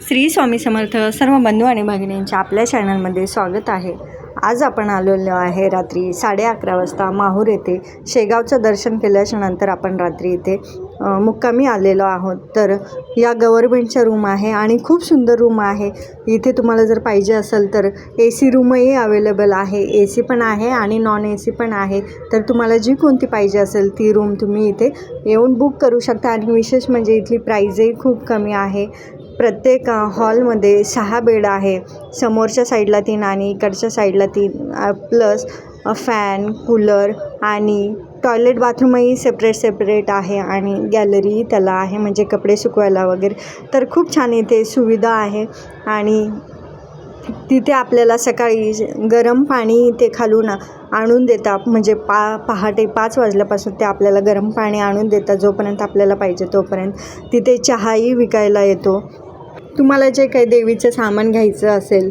श्री स्वामी समर्थ सर्व बंधू आणि भगिनींच्या आपल्या चॅनलमध्ये स्वागत आहे. आज आपण आलेलो आहे रात्री साडे अकरा वाजता माहूर येथे. शेगावचं दर्शन केल्याच्यानंतर आपण रात्री इथे मुक्कामी आलेलो आहोत. तर या गव्हर्मेंटच्या रूम आहे आणि खूप सुंदर रूम आहे. इथे तुम्हाला जर पाहिजे असेल तर ए सी रूमही अवेलेबल आहे. ए सी पण आहे आणि नॉन ए सी पण आहे. तर तुम्हाला जी कोणती पाहिजे असेल ती रूम तुम्ही इथे येऊन बुक करू शकता. आणि विशेष म्हणजे इथली प्राईजही खूप कमी आहे. प्रत्येक हॉलमध्ये सहा बेड आहे. समोरच्या साईडला तीन आणि इकडच्या साईडला तीन. प्लस फॅन कूलर आणि टॉयलेट बाथरूमही सेपरेट सेपरेट आहे आणि गॅलरीही त्याला आहे म्हणजे कपडे सुकवायला वगैरे. तर खूप छान इथे सुविधा आहे आणि तिथे आपल्याला सकाळी गरम पाणी ते खालून आणून देतात. म्हणजे पा पहाटे पाच वाजल्यापासून ते आपल्याला गरम पाणी आणून देतात जोपर्यंत आपल्याला पाहिजे तोपर्यंत. तिथे चहाही विकायला येतो. तुम्हाला जे काही देवीचं सामान घ्यायचं असेल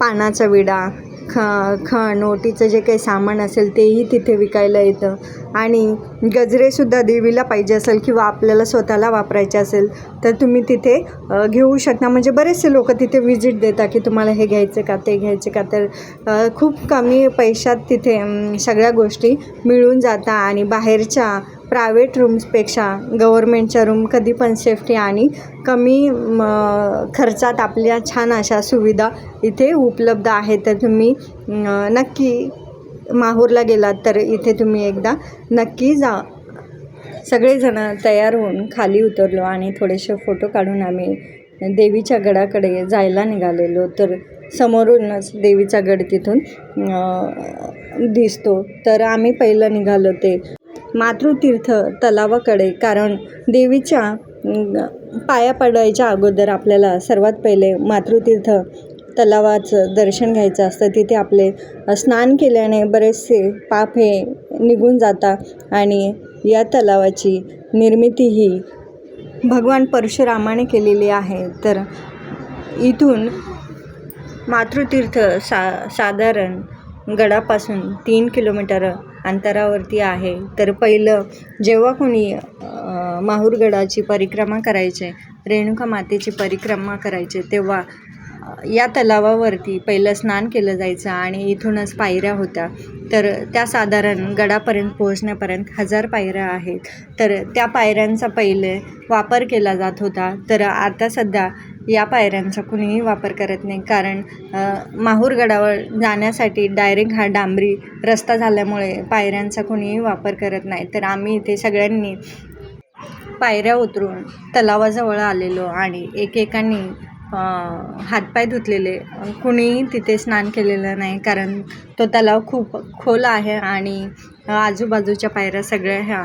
पानाचा विडा ख खण ओटीचं जे काही सामान असेल तेही तिथे विकायला येतं. आणि गजरेसुद्धा देवीला पाहिजे असेल किंवा आपल्याला स्वतःला वापरायचे असेल तर तुम्ही तिथे घेऊ शकता. म्हणजे बरेचसे लोक तिथे व्हिजिट देतात की तुम्हाला हे घ्यायचं का ते घ्यायचं का. तर खूप कमी पैशात तिथे सगळ्या गोष्टी मिळून जातात आणि बाहेरच्या प्रायव्हेट रूम्सपेक्षा गव्हर्मेंटच्या रूम कधी पण सेफ्टी आणि कमी म, खर्चात आपल्या छान अशा सुविधा इथे उपलब्ध आहेत. तर तुम्ही नक्की माहूरला गेलात तर इथे तुम्ही एकदा नक्की जा. सगळेजण तयार होऊन खाली उतरलो आणि थोडेसे फोटो काढून आम्ही देवीच्या गडाकडे जायला निघालेलो. तर समोरूनच देवीचा गड तिथून दिसतो. तर आम्ही पहिलं निघालो ते मातृतीर्थ तलावाकडे कारण देवीच्या पाया पडायच्या अगोदर आपल्याला सर्वात पहिले मातृतीर्थ तलावाचं दर्शन घ्यायचं असतं. तिथे आपले स्नान केल्याने बरेचसे पाप हे निघून जातात आणि या तलावाची निर्मिती ही भगवान परशुरामाने केलेली आहे. तर इथून मातृतीर्थ सा साधारण गडापासून तीन किलोमीटर अंतरावरती आहे. तर पहिलं जेव्हा कोणी माहूरगडाची परिक्रमा करायचे रेणुका मातेची परिक्रमा करायचे तेव्हा या तलावावरती पहिलं स्नान केलं जायचं आणि इथूनच पायऱ्या होत्या. तर त्या साधारण गडापर्यंत पोहोचण्यापर्यंत हजार पायऱ्या आहेत. तर त्या पायऱ्यांचा पहिले वापर केला जात होता. तर आता सध्या या पायऱ्यांचा कुणीही वापर करत नाही. कारण माहूरगडावर जाण्यासाठी डायरेक्ट हा डांबरी रस्ता झाल्यामुळे पायऱ्यांचा कुणीही वापर करत नाही. तर आम्ही इथे सगळ्यांनी पायऱ्या उतरून तलावाजवळ आलेलो आणि एकेकांनी हातपाय धुतलेले. कुणीही तिथे स्नान केलेलं नाही कारण तो तलाव खूप खोल आहे आणि आजूबाजूच्या पायऱ्या सगळ्या ह्या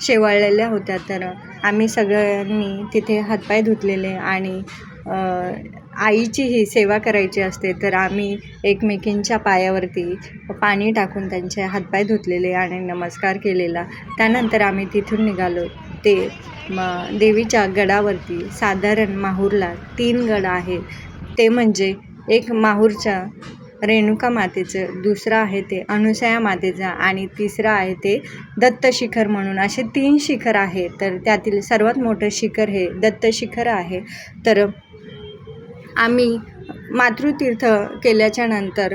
शेवाळलेल्या होत्या. तर आम्ही सगळ्यांनी तिथे हातपाय धुतलेले आणि आईची ही सेवा करायची असते तर आम्ही एकमेकींच्या पायावरती पाणी टाकून त्यांचे हातपाय धुतलेले आणि नमस्कार केलेला. त्यानंतर आम्ही तिथून निघालो. ते म देवीच्या गडावरती साधारण माहूरला तीन गड आहेत. ते म्हणजे एक माहूरच्या रेणुका मातेचं दुसरं आहे ते अनुसया मातेचं आणि तिसरं आहे ते दत्त शिखर म्हणून. असे तीन शिखर आहे तर त्यातील सर्वात मोठं शिखर हे दत्त शिखर आहे. तर आम्ही मातृतीर्थ केल्याच्यानंतर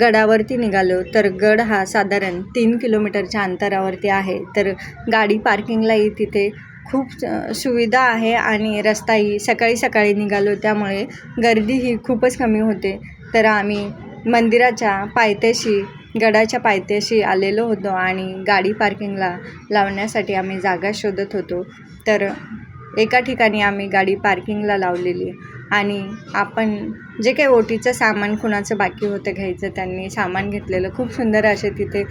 गडावरती निघालो. तर गड हा साधारण तीन किलोमीटरच्या अंतरावरती आहे. तर गाडी पार्किंगलाही तिथे खूप सुविधा आहे आणि रस्ताही सकाळी सकाळी निघालो. त्यामुळे गर्दी ही खूपच कमी होते. तर आम्ही मंदिराच्या पायथ्याशी गडाच्या पायथ्याशी आलेलो होतो आणि गाडी पार्किंगला लावण्यासाठी आम्ही जागा शोधत होतो. तर एका ठिकाणी आम्ही गाडी पार्किंगला लावलेली. आणि आपण जे काही ओटीचं सामान कुणाचं बाकी होतं घ्यायचं त्यांनी सामान घेतलेलं. खूप सुंदर असे तिथे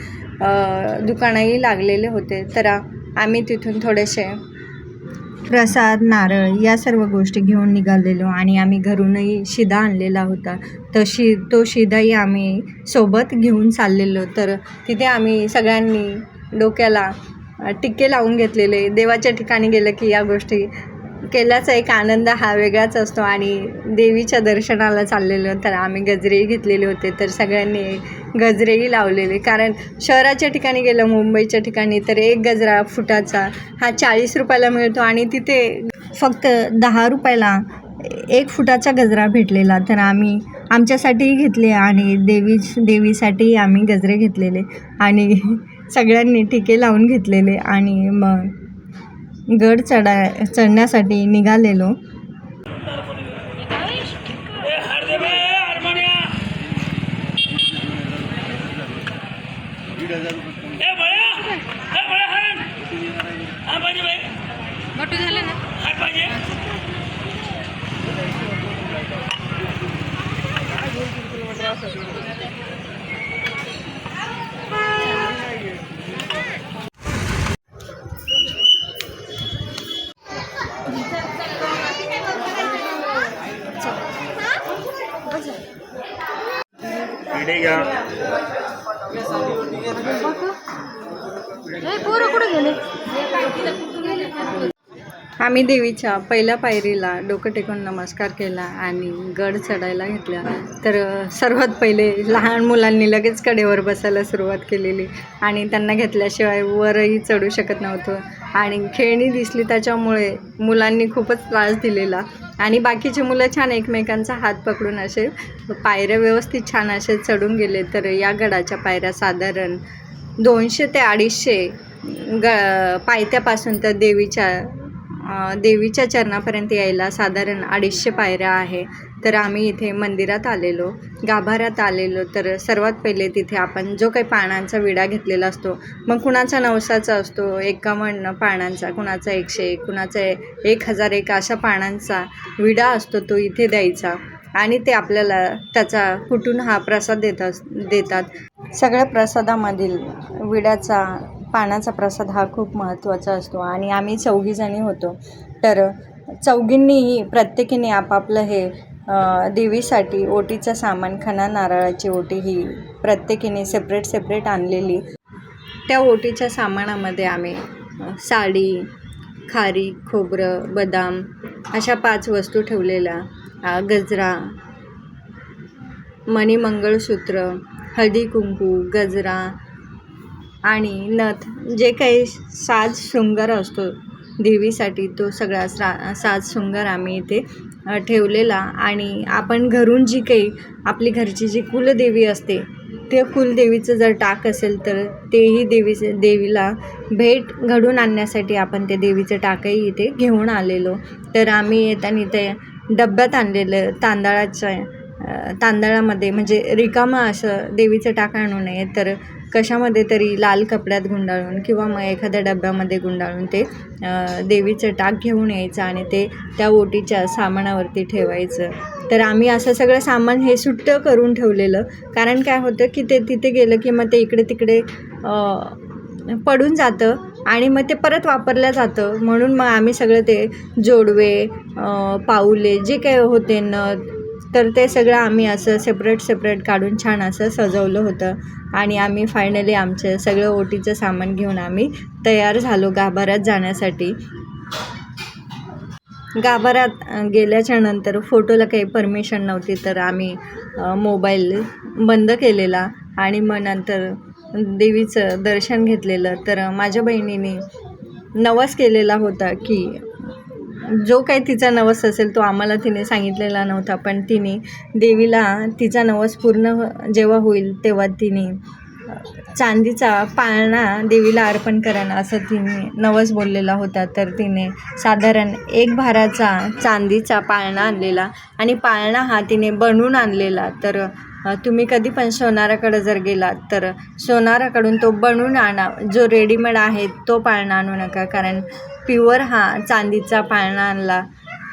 दुकानंही लागलेले होते. तर आम्ही तिथून थोडेसे प्रसाद नारळ या सर्व गोष्टी घेऊन निघालेलो आणि आम्ही घरूनही शिदा आणलेला होता. तर शि तो शिदाही आम्ही सोबत घेऊन चाललेलो. तर तिथे आम्ही सगळ्यांनी डोक्याला टिक्के लावून घेतलेले. देवाच्या ठिकाणी गेलं की या गोष्टी केल्याचा एक आनंद हा वेगळाच असतो आणि देवीच्या दर्शनाला चाललेलो तर आम्ही गजरेही घेतलेले होते तर सगळ्यांनी गजरेही लावलेले. कारण शहराच्या ठिकाणी गेलं मुंबईच्या ठिकाणी तर एक गजरा फुटाचा हा चाळीस रुपयाला मिळतो आणि तिथे फक्त दहा रुपयाला एक फुटाचा गजरा भेटलेला. तर आम्ही आमच्यासाठीही घेतले आणि देवी देवीसाठीही आम्ही गजरे घेतलेले आणि सगळ्यांनी टिके लावून घेतलेले आणि मग गड चढा चढण्यासाठी निघालेलो. झालं ना पोरं कुठे गेले आम्ही देवीच्या पहिल्या पायरीला डोकं टेकून नमस्कार केला आणि गड चढायला घेतला. तर सर्वात पहिले लहान मुलांनी लगेच कडेवर बसायला सुरुवात केलेली. आणि त्यांना घेतल्याशिवाय वरही चढू शकत नव्हतं. आणि खेळणी दिसली त्याच्यामुळे मुलांनी खूपच त्रास दिलेला. आणि बाकीचे मुलं छान एकमेकांचा हात पकडून असे पायऱ्या व्यवस्थित छान असे चढून गेले तर या गडाच्या पायऱ्या साधारण दोनशे ते अडीचशे ग पायथ्यापासून तर देवीच्या देवीच्या चरणापर्यंत यायला साधारण अडीचशे पायऱ्या आहे. तर आम्ही इथे मंदिरात आलेलो गाभाऱ्यात आलेलो. तर सर्वात पहिले तिथे आपण जो काही पानांचा विडा घेतलेला असतो मग कुणाचा नवसाचा असतो एकावन्न पानांचा कुणाचा एकशे एक कुणाचा एक हजार एक अशा पानांचा विडा असतो तो इथे द्यायचा. आणि ते आपल्याला त्याचा कुठून हा प्रसाद देत अस देतात. सगळ्या प्रसादामधील विड्याचा पानाचा प्रसाद हा खूप महत्त्वाचा असतो. आणि आम्ही चौघीजणी होतो. तर चौघींनीही प्रत्येकीने आपापलं हे देवीसाठी ओटीचं सामान खणा नारळाची ओटी ही प्रत्येकीने सेपरेट सेपरेट आणलेली. त्या ओटीच्या सामानामध्ये आम्ही साडी खारी खोबरं बदाम अशा पाच वस्तू ठेवलेल्या. गजरा मणिमंगळसूत्र हळदी कुंकू गजरा आणि नथ. जे काही साज शृंगार असतो देवीसाठी तो सगळा सा साज शृंगार आम्ही इथे ठेवलेला आणि आपण घरून जी काही आपली घरची जी कुलदेवी असते ते कुलदेवीचं जर टाक असेल तर तेही देवीचे देवीला भेट घडून आणण्यासाठी आपण ते देवीचं टाकही इथे घेऊन आलेलो. तर आम्ही येताना इथे डब्यात आणलेलं तांदळाच्या तांदळामध्ये म्हणजे रिकामं असं देवीचं टाक आणू नये. तर कशामध्ये तरी लाल कपड्यात गुंडाळून किंवा मग एखाद्या डब्यामध्ये गुंडाळून ते देवीचं टाक घेऊन यायचं आणि ते त्या ओटीच्या सामानावरती ठेवायचं. तर आम्ही असं सगळं सामान हे सुट्ट करून ठेवलेलं. कारण काय होतं की ते तिथे गेलं की मग ते इकडे तिकडे पडून जातं आणि मग ते परत वापरलं जातं. म्हणून मग आम्ही सगळं ते जोडवे पाऊले जे काही होते नथ तर ते सगळं आम्ही असं सेपरेट सेपरेट काढून छान असं सजवलं होतं. आणि आम्ही फायनली आमचं सगळं ओटीचं सामान घेऊन आम्ही तयार झालो गाभाऱ्यात जाण्यासाठी. गाभाऱ्यात गेल्याच्यानंतर फोटोला काही परमिशन नव्हती तर आम्ही मोबाईल बंद केलेला. आणि मग नंतर देवीचं दर्शन घेतलेलं. तर माझ्या बहिणीने नवस केलेला होता की जो काही तिचा नवस असेल तो आम्हाला तिने सांगितलेला नव्हता पण तिने देवीला तिचा नवस पूर्ण जेव्हा होईल तेव्हा तिने चांदीचा पाळणा देवीला अर्पण करण असं तिने नवस बोललेला होता. तर तिने साधारण एक भाराचा चांदीचा पाळणा आणलेला आणि पाळणा हा तिने बनवून आणलेला. तर तुम्ही कधी पण सोनाराकडं जर गेलात तर सोनाराकडून तो बनवून आणा. जो रेडीमेड आहे तो पाळणा आणू नका. कारण प्युअर हा चांदीचा पाळणा आणला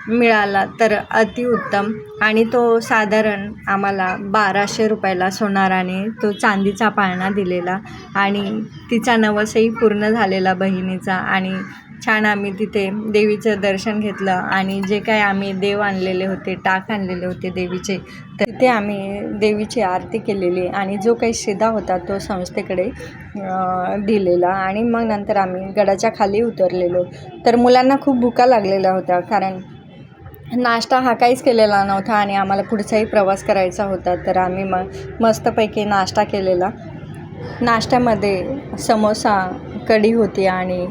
मिळाला तर अतिउत्तम आणि तो साधारण आम्हाला बाराशे रुपयाला सोनाराने तो चांदीचा पाळणा दिलेला. आणि तिचा नवसही पूर्ण झालेला बहिणीचा. आणि छान आम्ही तिथे देवीचं दर्शन घेतलं आणि जे काय आम्ही देव आणलेले होते टाक आणलेले होते देवीचे तर तिथे आम्ही देवीची आरती केलेली आणि जो काही शिदा होता तो संस्थेकडे दिलेला आणि मग नंतर आम्ही गडाच्या खाली उतरलेलो. तर मुलांना खूप भुका लागलेल्या होत्या कारण नाश्ता हा काहीच केलेला नव्हता आणि आम्हाला पुढचाही प्रवास करायचा होता. तर आम्ही मग मस्तपैकी नाश्ता केलेला. नाश्त्यामध्ये समोसा कढी होती आणि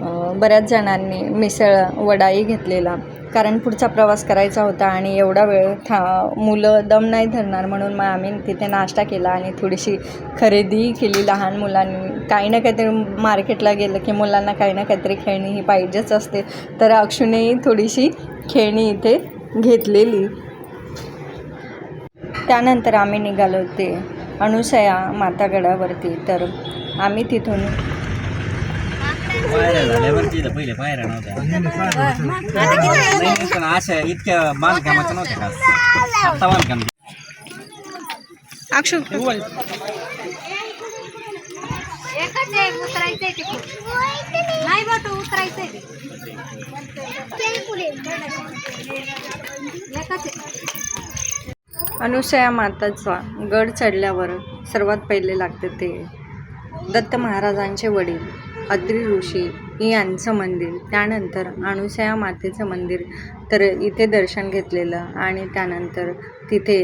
बऱ्याच जणांनी मिसळ वडाही घेतलेला. कारण पुढचा प्रवास करायचा होता आणि एवढा वेळ था मुलं दम नाही धरणार म्हणून मग आम्ही तिथे नाश्ता केला आणि थोडीशी खरेदीही केली लहान मुलांनी. काही ना काहीतरी मार्केटला गेलं की मुलांना काही ना काहीतरी खेळणी ही पाहिजेच असते. तर अक्षुनेही थोडीशी खेळणी इथे घेतलेली. त्यानंतर आम्ही निघालो ते अनुसया मातागडावरती तर आम्ही तिथून पायऱ्या झाल्यावरती इथं पहिले पायऱ्या नव्हत्या. नाही पण अशा इतक्या बांधकामाच्या नव्हत्या का? आता बांधकाम अक्षू. एकच आहे उतरायचंय ते नाही बट उतरायचंय ते. एकच आहे. अनुसया माताचा गड चढल्यावर सर्वात पहिले लागते ते दत्त महाराजांचे वडील. अत्री ऋषी यांचं मंदिर त्यानंतर अनुसया मातेचं मंदिर तर इथे दर्शन घेतलेलं आणि त्यानंतर तिथे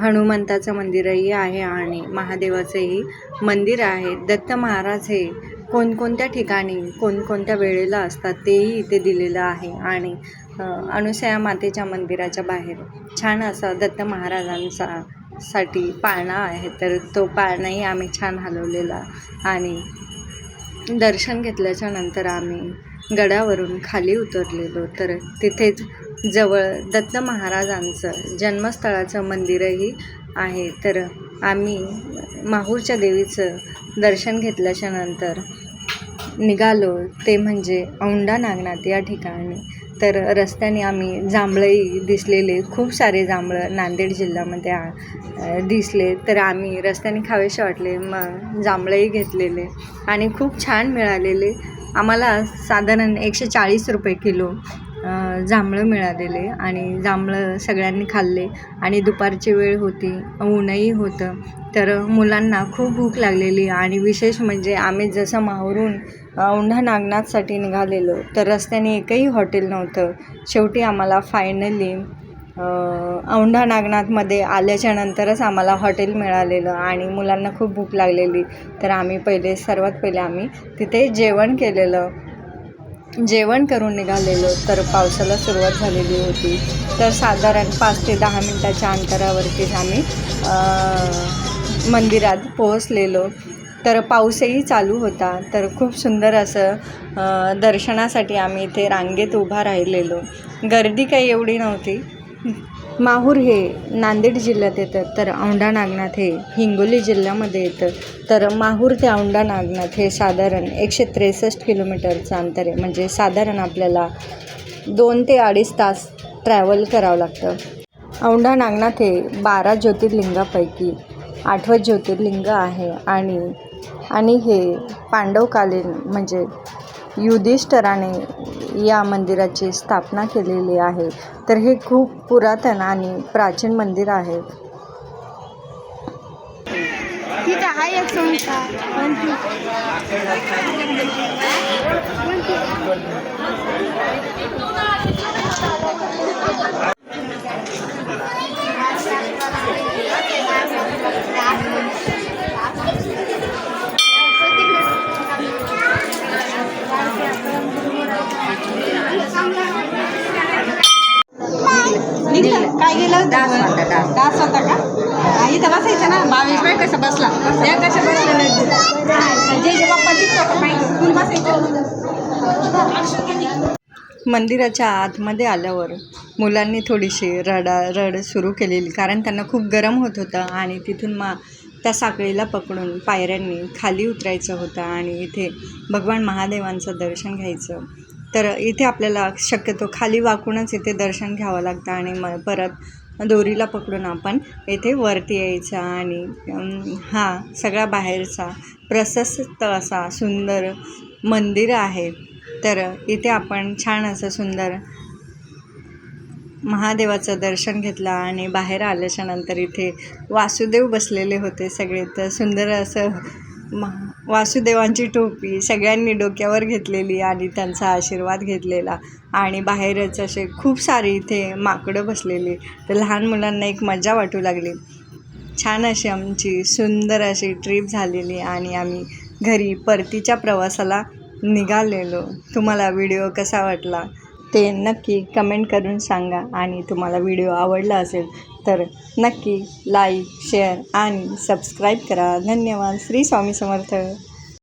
हनुमंताचं मंदिरही आहे आणि महादेवाचंही मंदिर आहे. दत्त महाराज हे कोणकोणत्या ठिकाणी कोणकोणत्या वेळेला असतात तेही इथे दिलेलं आहे आणि अ, अनुसया मातेच्या मंदिराच्या बाहेर छान असा दत्त महाराजांचा साठी पाळणा आहे. तर तो पाळणाही आम्ही छान हलवलेला आणि दर्शन घेतल्याच्या नंतर आम्ही गडावरून खाली उतरलेलो. तर तिथेच जवळ दत्त महाराजांचं जन्मस्थळाचं मंदिरही आहे. तर आम्ही माहूरच्या देवीचं दर्शन घेतल्याच्या नंतर निघालो. ते म्हणजे औंढा नागनाथ या ठिकाणी. तर रस्त्याने आम्ही जांभळंही दिसलेले खूप सारे जांभळं नांदेड जिल्ह्यामध्ये दिसले. तर आम्ही रस्त्याने खावेसे वाटले मग जांभळंही घेतलेले आणि खूप छान मिळालेले. आम्हाला साधारण एकशे चाळीस रुपये किलो जांभळं मिळालेले आणि जांभळं सगळ्यांनी खाल्ले आणि दुपारची वेळ होती ऊनही होतं. तर मुलांना खूप भूक लागलेली आणि विशेष म्हणजे आम्ही जसं माहूरून औंढा नागनाथसाठी निघालेलो तर रस्त्याने एकही हॉटेल नव्हतं. शेवटी आम्हाला फायनली औंढा नागनाथमध्ये आल्याच्या नंतरच आम्हाला हॉटेल मिळालेलं आणि मुलांना खूप भूक लागलेली. तर आम्ही पहिले सर्वात पहिले आम्ही तिथे जेवण केलेलं. जेवण करून निघालेलो तर पावसाला सुरुवात झालेली होती. तर साधारण पाच ते दहा मिनटाच्या अंतरावरतीच आम्ही मंदिरात पोहोचलेलो. तर पाऊसही चालू होता. तर खूप सुंदर असं दर्शनासाठी आम्ही इथे रांगेत उभा राहिलेलो. गर्दी काही एवढी नव्हती. माहूर हे नांदेड जिल्ह्यात येतं तर औंढा नागनाथ हे हिंगोली जिल्ह्यामध्ये येतं. तर माहूर ते औंढा नागनाथ हे साधारण एकशे त्रेसष्ट किलोमीटरचं अंतर आहे. म्हणजे साधारण आपल्याला दोन ते अडीच तास ट्रॅव्हल करावं लागतं. औंढा नागनाथ हे बारा ज्योतिर्लिंगापैकी आठवं ज्योतिर्लिंग आहे आणि आणि हे पांडवकालीन म्हणजे युधिष्ठराने या मंदिराची स्थापना केलेली आहे. तर हे खूप पुरातन आणि प्राचीन मंदिर आहे. काय गेलं? होतं डास होता का? इथं बसायचं ना. बावीस बाय कसं बसला? त्या कसं बसलं जे जे बाप्पा दिसतो बसायचं? मंदिराच्या आतमध्ये आल्यावर मुलांनी थोडीशी रडा रड सुरू केलेली कारण त्यांना खूप गरम होत होतं आणि तिथून मा त्या साखळीला पकडून पायऱ्यांनी खाली उतरायचं होतं आणि इथे भगवान महादेवांचं दर्शन घ्यायचं. तर इथे आपल्याला शक्यतो खाली वाकूनच इथे दर्शन घ्यावं लागतं आणि मग परत दोरीला पकडून आपण येथे वरती यायचं आणि हा सगळा बाहेरचा प्रशस्त असा सुंदर मंदिर आहे. तर इथे आपण छान असं सुंदर महादेवाचं दर्शन घेतलं आणि बाहेर आल्याच्यानंतर इथे वासुदेव बसलेले होते सगळे. तर सुंदर असं महा वासुदेवांची टोपी सगळ्यांनी डोक्यावर घेतलेली आणि त्यांचा आशीर्वाद घेतलेला. आणि बाहेरच असे खूप सारे इथे माकडं बसलेली. तर लहान मुलांना एक मजा वाटू लागली. छान अशी आमची सुंदर अशी ट्रीप झालेली आणि आम्ही घरी परतीच्या प्रवासाला निघालेलो. तुम्हाला व्हिडिओ कसा वाटला? ते नक्की कमेंट करून सांगा आणि तुम्हाला व्हिडिओ आवडला असेल तर नक्की लाईक शेअर आणि सबस्क्राईब करा. धन्यवाद. श्री स्वामी समर्थ.